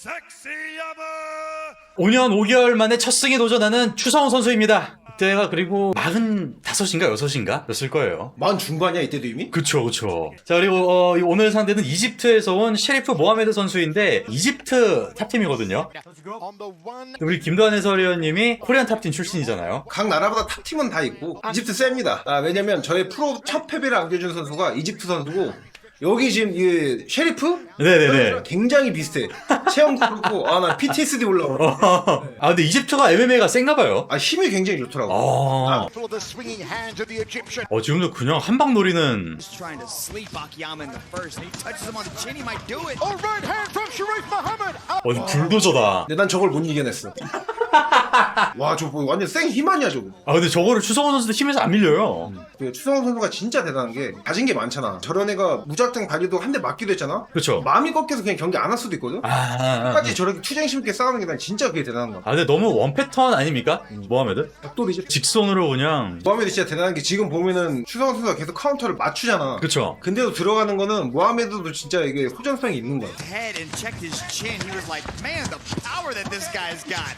섹시야마 5년 5개월 만에 첫 승에 도전하는 추성훈 선수입니다. 그때가 그리고 45인가 6인가 였을 거예요. 만 중반이야 이때도 이미? 그쵸, 그쵸. 자, 그리고, 어, 이 오늘 상대는 이집트에서 온 셰리프 모하메드 선수인데, 이집트 탑팀이거든요. 우리 김도환 해설위원님이 코리안 탑팀 출신이잖아요. 각 나라보다 탑팀은 다 있고 이집트 셉니다. 아, 왜냐면 저의 프로 첫 패배를 안겨준 선수가 이집트 선수고 여기 지금 이 셰리프? 네네네. 굉장히 비슷해. 체형도 그렇고 아 나 PTSD 올라와. 아, 근데 이집트가 MMA가 센가봐요. 아 힘이 굉장히 좋더라고. 아, for the swinging hands of the Egyptian. 어, 지금도 그냥 한방 노리는. He's trying to sleep Akiyama in the first, and he touches him on the chin. He might do it. A right hand from Sharif Muhammad. 어, 불도저다. 근데 난 저걸 못 이겨냈어. 와, 저거 뭐 완전 생 힘 아니야, 저거. 아, 근데 저거를 추성훈 선수도 힘에서 안 밀려요. 그 추성훈 선수가 진짜 대단한 게 가진 게 많잖아. 저런 애가 무작정 달리도 한 대 맞기도 했잖아. 그쵸. 마음이 꺾여서 그냥 경기 안 할 수도 있거든. 아, 아, 아. 끝까지 저렇게 투쟁심 있게 싸우는 게 난 진짜 그게 대단한 거야. 아, 근데 너무 원 패턴 아닙니까? 모하메드? 격돌이지. 직선으로 그냥. 모하메드 진짜 대단한 게 지금 보면은 추성훈 선수가 계속 카운터를 맞추잖아. 그쵸. 근데도 들어가는 거는 모하메드도 진짜 이게 호전성이 있는 거야. Head and checked his chin. He was like, man, the power that this guy's got.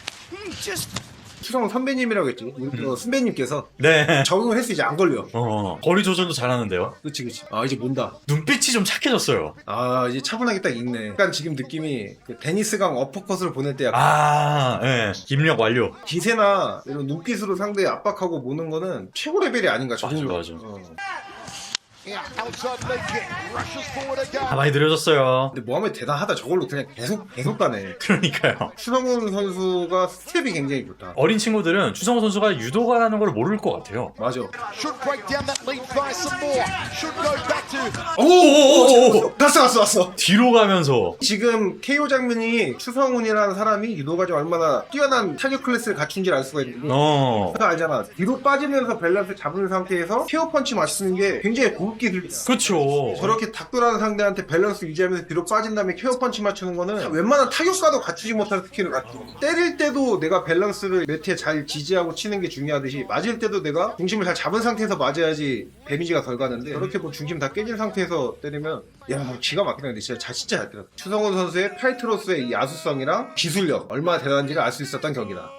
추성훈 선배님이라고 했지. 우리 어, 선배님께서 네. 적응을 했어 이제 안 걸려. 어, 거리 조절도 잘하는데요. 그치 그치. 아 이제 뭔다. 눈빛이 좀 착해졌어요. 아 이제 차분하게 딱 있네. 약간 지금 느낌이 그 데니스강 어퍼컷을 보낼 때 약간 아, 예. 입력 완료. 기세나 이런 눈빛으로 상대 압박하고 모는 거는 최고 레벨이 아닌가 저걸로. 맞아. 어. 아, 많이 느려졌어요. 근데 모하메드 대단하다. 저걸로 그냥 계속 계속 가네. 그러니까요. 추성훈 선수가 스텝이 굉장히 좋다. 어린 친구들은 추성호 선수가 유도가라는 걸 모를 것 같아요. 맞아. 오오오오! 갔어 갔어 갔어. 뒤로 가면서. 지금 KO 장면이 추성훈이라는 사람이 유도가 좀 얼마나 뛰어난 타격 클래스를 갖춘지 알 수가 있는데 어. 그거 알잖아. 뒤로 빠지면서 밸런스 잡은 상태에서 KO 펀치 맞추는 게 굉장히 고급 기술이야. 그쵸. 저렇게 탁돌하는 상대한테 밸런스 유지하면서 뒤로 빠진 다음에 KO 펀치 맞추는 거는 웬만한 타격가도 갖추지 못할 스킬을 갖추고 때릴 때도 내가 밸런스를 매트에 잘 지지하고 치는 게 중요하듯이 맞을 때도 내가 중심을 잘 잡은 상태에서 맞아야지 데미지가 덜 가는데 저렇게 뭐 중심 다 깨진 상태에서 때리면 야 기가 막히는데 진짜 잘 진짜 잘 때렸다 추성훈 선수의 파이트로스의 이 야수성이랑 기술력 얼마나 대단한지를 알 수 있었던 경기다